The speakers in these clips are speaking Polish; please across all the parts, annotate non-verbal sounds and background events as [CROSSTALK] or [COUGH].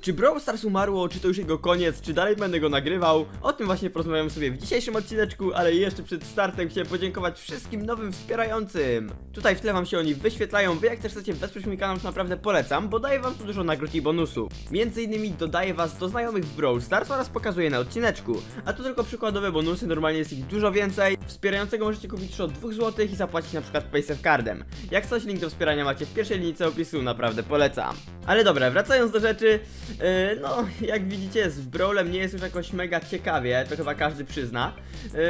Czy Brawl Stars umarło, czy to już jego koniec, czy dalej będę go nagrywał? O tym właśnie porozmawiamy sobie w dzisiejszym odcineczku, ale jeszcze przed startem chciałem podziękować wszystkim nowym wspierającym. Tutaj w tle wam się oni wyświetlają, wy jak też chcecie wesprzeć mój kanał, to naprawdę polecam, bo daję wam tu dużo nagród i bonusów. Między innymi dodaję was do znajomych w Brawl Stars oraz pokazuję na odcineczku. A to tylko przykładowe bonusy, normalnie jest ich dużo więcej. Wspierającego możecie kupić już od 2 zł i zapłacić na przykład Paysafe Cardem. Jak coś, link do wspierania macie w pierwszej linijce opisu, naprawdę polecam. Ale dobra, wracając do rzeczy, yy, no jak widzicie z Brawlem nie jest już jakoś mega ciekawie, to chyba każdy przyzna. Yy,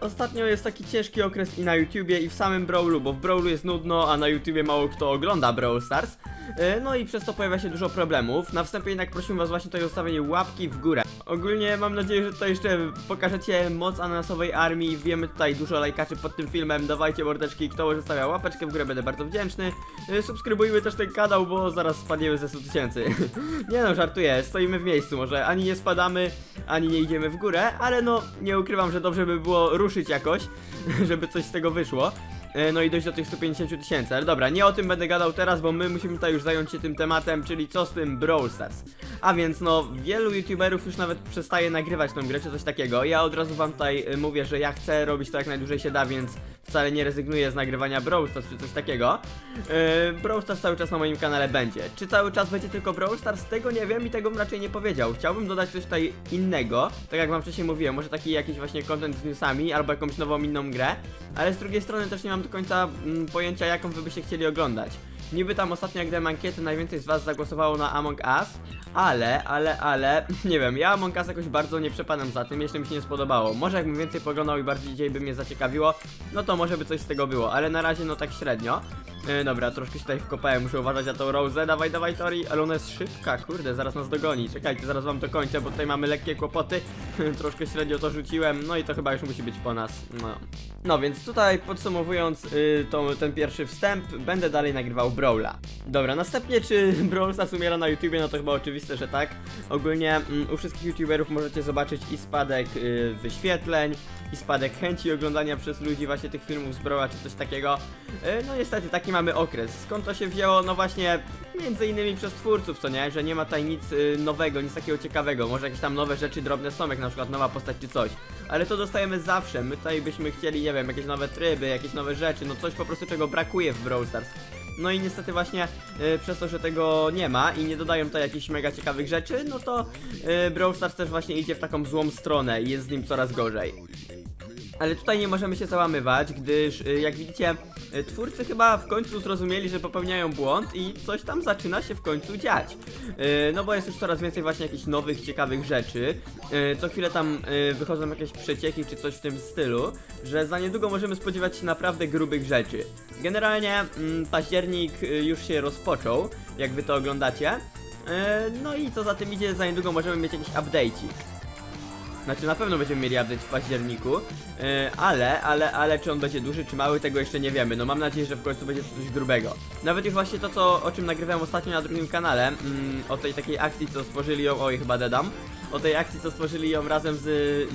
Ostatnio jest taki ciężki okres i na YouTubie i w samym Brawlu, bo w Brawlu jest nudno, a na YouTubie mało kto ogląda Brawl Stars. Yy, No i przez to pojawia się dużo problemów. Na wstępie jednak prosimy was właśnie tutaj o zostawienie łapki w górę. Ogólnie mam nadzieję, że tutaj jeszcze pokażecie moc ananasowej armii. Wbijemy tutaj dużo lajkaczy pod tym filmem. Dawajcie mordeczki, kto zostawia łapeczkę w górę, będę bardzo wdzięczny. Yy, Subskrybujmy też ten kanał, bo zaraz spadniemy ze 100 tysięcy. [LAUGHS] nie no, żartuję, stoimy w miejscu, może ani nie spadamy, ani nie idziemy w górę, ale no, nie ukrywam, że dobrze by było ruszyć jakoś, [LAUGHS] żeby coś z tego wyszło. E, No i dojść do tych 150 tysięcy, ale dobra, nie o tym będę gadał teraz, bo my musimy tutaj już zająć się tym tematem, czyli co z tym Brawl Stars. A więc no, wielu youtuberów już nawet przestaje nagrywać tą grę czy coś takiego. Ja od razu wam tutaj y, mówię, że ja chcę robić to jak najdłużej się da, więc wcale nie rezygnuję z nagrywania Brawl Stars czy coś takiego. Yy, Brawl Stars cały czas na moim kanale będzie. Czy cały czas będzie tylko Brawl Stars? Tego nie wiem i tego bym raczej nie powiedział. Chciałbym dodać coś tutaj innego, tak jak wam wcześniej mówiłem, może taki jakiś właśnie content z newsami albo jakąś nową inną grę, ale z drugiej strony też nie mam do końca mm, pojęcia jaką wy byście chcieli oglądać. Niby tam ostatnio jak dałem ankietę, najwięcej z was zagłosowało na Among Us, ale, ale, ale, [LAUGHS] nie wiem, ja Among Us jakoś bardzo nie przepadam za tym, jeszcze mi się nie spodobało. Może jakbym więcej poglądał i bardziej by mnie zaciekawiło, no to może by coś z tego było, ale na razie no tak średnio. E, dobra, troszkę się tutaj wkopałem, muszę uważać na tą Rose, dawaj, dawaj Tori, ale ona jest szybka, kurde, zaraz nas dogoni. Czekajcie, zaraz wam to kończę, bo tutaj mamy lekkie kłopoty, [LAUGHS] troszkę średnio to rzuciłem, no i to chyba już musi być po nas, no. No więc tutaj podsumowując y, tą, ten pierwszy wstęp, będę dalej nagrywał Brawla. Dobra, następnie czy [LAUGHS] Brawl Stars umiera na YouTubie, no to chyba oczywiste, że tak. Ogólnie mm, u wszystkich YouTuberów możecie zobaczyć i spadek y, wyświetleń, i spadek chęci oglądania przez ludzi właśnie tych filmów z Brawla czy coś takiego. Y, no niestety taki mamy okres. Skąd to się wzięło? No właśnie między innymi przez twórców, co nie? Że nie ma tutaj nic y, nowego, nic takiego ciekawego. Może jakieś tam nowe rzeczy drobne są, jak na przykład nowa postać czy coś. Ale to dostajemy zawsze. My tutaj byśmy chcieli, nie wiem, jakieś nowe tryby, jakieś nowe rzeczy, no coś po prostu czego brakuje w Brawl Stars. No i niestety właśnie y, przez to, że tego nie ma i nie dodają tutaj jakichś mega ciekawych rzeczy, no to y, Brawl Stars też właśnie idzie w taką złą stronę i jest z nim coraz gorzej. Ale tutaj nie możemy się załamywać, gdyż y, jak widzicie, y, twórcy chyba w końcu zrozumieli, że popełniają błąd i coś tam zaczyna się w końcu dziać. Y, No bo jest już coraz więcej właśnie jakichś nowych, ciekawych rzeczy. Co chwilę tam wychodzą jakieś przecieki czy coś w tym stylu, że za niedługo możemy spodziewać się naprawdę grubych rzeczy. Generalnie mm, październik już się rozpoczął, jak wy to oglądacie. No i co za tym idzie, za niedługo możemy mieć jakiś update'ik. Znaczy na pewno będziemy mieli update w październiku, yy, ale, ale, ale czy on będzie duży czy mały, tego jeszcze nie wiemy. No mam nadzieję, że w końcu będzie coś grubego. Nawet już właśnie to, co, o czym nagrywałem ostatnio na drugim kanale, mm, o tej takiej akcji, co stworzyli ją, oj chyba dedam, o tej akcji, co stworzyli ją razem z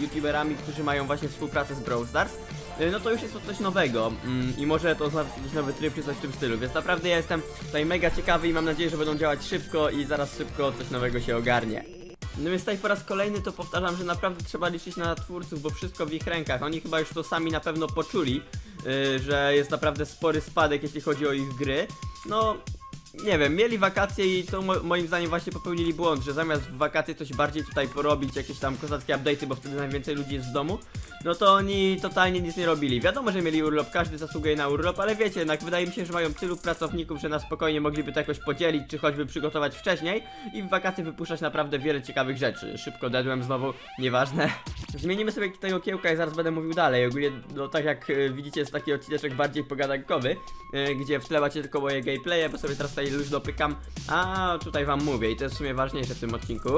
youtuberami, którzy mają właśnie współpracę z Brawl Stars. y, No to już jest to coś nowego mm, i może to nawet jakiś nowy tryb czy coś w tym stylu, więc naprawdę ja jestem tutaj mega ciekawy i mam nadzieję, że będą działać szybko i zaraz szybko coś nowego się ogarnie. No więc tutaj po raz kolejny to powtarzam, że naprawdę trzeba liczyć na twórców, bo wszystko w ich rękach. Oni chyba już to sami na pewno poczuli, yy, że jest naprawdę spory spadek, jeśli chodzi o ich gry. No, nie wiem, mieli wakacje i to mo moim zdaniem właśnie popełnili błąd, że zamiast w wakacje coś bardziej tutaj porobić, jakieś tam kozackie update'y, bo wtedy najwięcej ludzi jest w domu, no to oni totalnie nic nie robili. Wiadomo, że mieli urlop, każdy zasługuje na urlop, ale wiecie, jednak wydaje mi się, że mają tylu pracowników, że na spokojnie mogliby to jakoś podzielić, czy choćby przygotować wcześniej i w wakacje wypuszczać naprawdę wiele ciekawych rzeczy. Szybko dedłem znowu, nieważne. [LAUGHS] Zmienimy sobie tego kiełka i zaraz będę mówił dalej. Ogólnie, no tak jak e, widzicie, jest taki odcineczek bardziej pogadankowy, e, gdzie w tle macie tylko moje gameplaye, bo sobie teraz tutaj luźno pykam, a tutaj wam mówię i to jest w sumie ważniejsze w tym odcinku.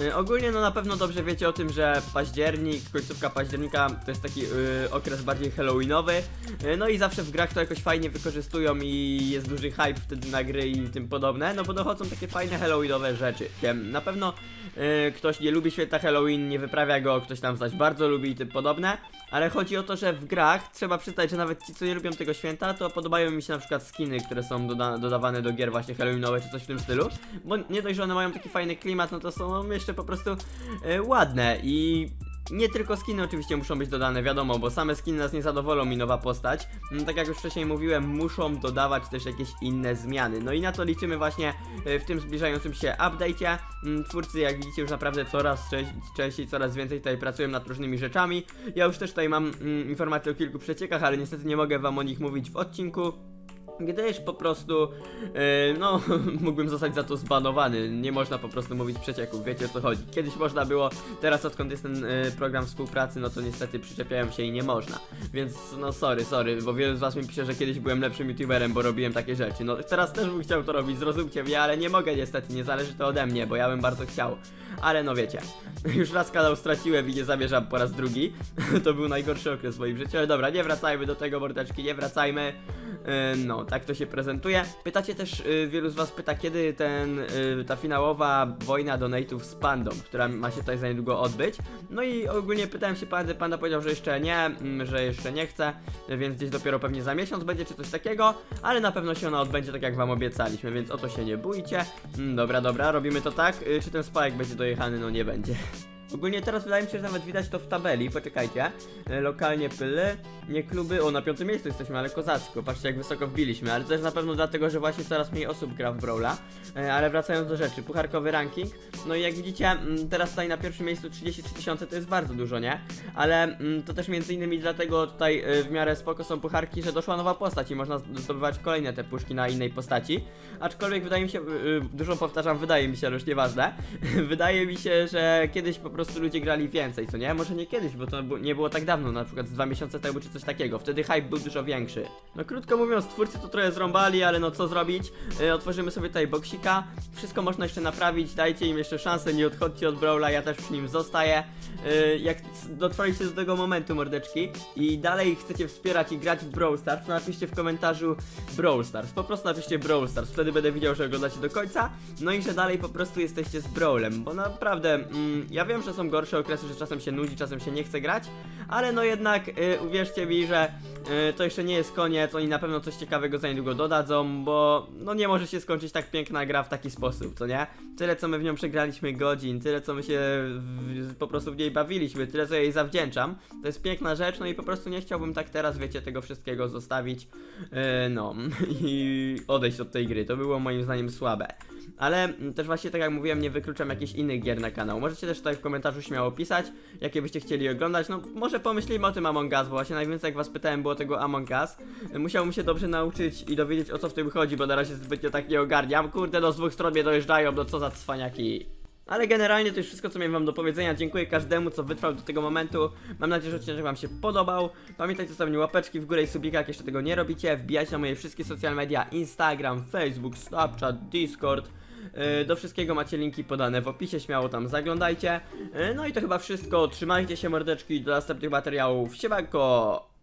E, ogólnie, no na pewno dobrze wiecie o tym, że październik, końcówka października to jest taki y, okres bardziej halloweenowy, y, no i zawsze w grach to jakoś fajnie wykorzystują i jest duży hype wtedy na gry i tym podobne, no bo dochodzą takie fajne halloweenowe rzeczy. Wiem, Na pewno y, ktoś nie lubi święta Halloween, nie wyprawia go, ktoś tam zaś bardzo lubi i tym podobne, ale chodzi o to, że w grach trzeba przyznać, że nawet ci, co nie lubią tego święta, to podobają mi się na przykład skiny, które są doda dodawane do gier właśnie halloweenowe czy coś w tym stylu, bo nie dość, że one mają taki fajny klimat, no to są jeszcze po prostu e, ładne i nie tylko skiny oczywiście muszą być dodane, wiadomo, bo same skiny nas nie zadowolą i nowa postać. Mm, Tak jak już wcześniej mówiłem, muszą dodawać też jakieś inne zmiany. No i na to liczymy właśnie e, w tym zbliżającym się update'cie. Mm, Twórcy, jak widzicie, już naprawdę coraz częściej, coraz więcej tutaj pracują nad różnymi rzeczami. Ja już też tutaj mam mm, informacje o kilku przeciekach, ale niestety nie mogę wam o nich mówić w odcinku. Gdyż po prostu, e, no, [LAUGHS] mógłbym zostać za to zbanowany. Nie można po prostu mówić przecieków, wiecie o co chodzi. Kiedyś można było, teraz odkąd jest ten e, program współpracy, no to niestety przyczepiają się i nie można. Więc, no, sorry, sorry, bo wielu z was mi pisze, że kiedyś byłem lepszym youtuberem, bo robiłem takie rzeczy. No, teraz też bym chciał to robić, zrozumcie mnie, ale nie mogę niestety, nie zależy to ode mnie, bo ja bym bardzo chciał. Ale no wiecie, [LAUGHS] już raz kanał straciłem i nie zamierzam po raz drugi. [LAUGHS] to był najgorszy okres w moim życiu, ale dobra, nie wracajmy do tego, mordeczki, nie wracajmy. E, No, tak to się prezentuje. Pytacie też, y, wielu z was pyta, kiedy ten, y, ta finałowa wojna donate'ów z Pandą, która ma się tutaj za niedługo odbyć. No i ogólnie pytałem się Pandy, Panda powiedział, że jeszcze nie, mm, że jeszcze nie chce, więc gdzieś dopiero pewnie za miesiąc będzie czy coś takiego, ale na pewno się ona odbędzie tak jak wam obiecaliśmy, więc o to się nie bójcie. Mm, Dobra, dobra, robimy to tak. Y, Czy ten spajek będzie dojechany? No nie będzie. Ogólnie teraz wydaje mi się, że nawet widać to w tabeli, poczekajcie. E, Lokalnie pyly, nie kluby, o na piątym miejscu jesteśmy, ale kozacko, patrzcie jak wysoko wbiliśmy, ale to też na pewno dlatego, że właśnie coraz mniej osób gra w Brawla. E, Ale wracając do rzeczy, pucharkowy ranking, no i jak widzicie, mm, teraz tutaj na pierwszym miejscu 33 tysiące to jest bardzo dużo, nie? Ale mm, to też między innymi dlatego tutaj e, w miarę spoko są pucharki, że doszła nowa postać i można zdobywać kolejne te puszki na innej postaci. Aczkolwiek wydaje mi się, dużo powtarzam, wydaje mi się, ale już nieważne. [LAUGHS] wydaje mi się, że kiedyś po prostu ludzie grali więcej, co nie? Może nie kiedyś, bo to nie było tak dawno, na przykład z dwa miesiące temu czy coś takiego. Wtedy hype był dużo większy. No krótko mówiąc, twórcy to trochę zrąbali, ale no co zrobić? Y, otworzymy sobie tutaj boksika. Wszystko można jeszcze naprawić, dajcie im jeszcze szansę, nie odchodźcie od Brawla, ja też przy nim zostaję. Y, jak dotrwaliście do tego momentu, mordeczki, i dalej chcecie wspierać i grać w Brawl Stars, to napiszcie w komentarzu Brawl Stars. Po prostu napiszcie Brawl Stars, wtedy będę widział, że oglądacie do końca. No i że dalej po prostu jesteście z Brawlem, bo naprawdę, mm, ja wiem, że są gorsze okresy, że czasem się nudzi, czasem się nie chce grać, ale no jednak y, uwierzcie mi, że y, to jeszcze nie jest koniec, oni na pewno coś ciekawego za niedługo dodadzą, bo no nie może się skończyć tak piękna gra w taki sposób, co nie? Tyle co my w nią przegraliśmy godzin, tyle co my się w, po prostu w niej bawiliśmy, tyle co jej zawdzięczam. To jest piękna rzecz, no i po prostu nie chciałbym tak teraz, wiecie, tego wszystkiego zostawić, e, no [LAUGHS] i odejść od tej gry. To było moim zdaniem słabe. Ale mm, też właśnie tak jak mówiłem, nie wykluczam jakichś innych gier na kanał. Możecie też tutaj w komentarzu śmiało pisać, jakie byście chcieli oglądać. No może pomyślimy o tym Among Us, bo właśnie najwięcej jak was pytałem było tego Among Us. Musiałbym się dobrze nauczyć i dowiedzieć o co w tym chodzi, bo na razie zbytnio tak nie ogarniam. Kurde, no z dwóch stron mnie dojeżdżają, no co za cwaniaki. Ale generalnie to już wszystko, co miałem wam do powiedzenia. Dziękuję każdemu, co wytrwał do tego momentu. Mam nadzieję, że odcinek wam się podobał. Pamiętajcie o zostawieniu łapeczki w górę i subika, jak jeszcze tego nie robicie. Wbijajcie na moje wszystkie social media, Instagram, Facebook, Snapchat, Discord. Yy, Do wszystkiego macie linki podane w opisie, śmiało tam zaglądajcie. Yy, No i to chyba wszystko. Trzymajcie się mordeczki do następnych materiałów. Siemanko!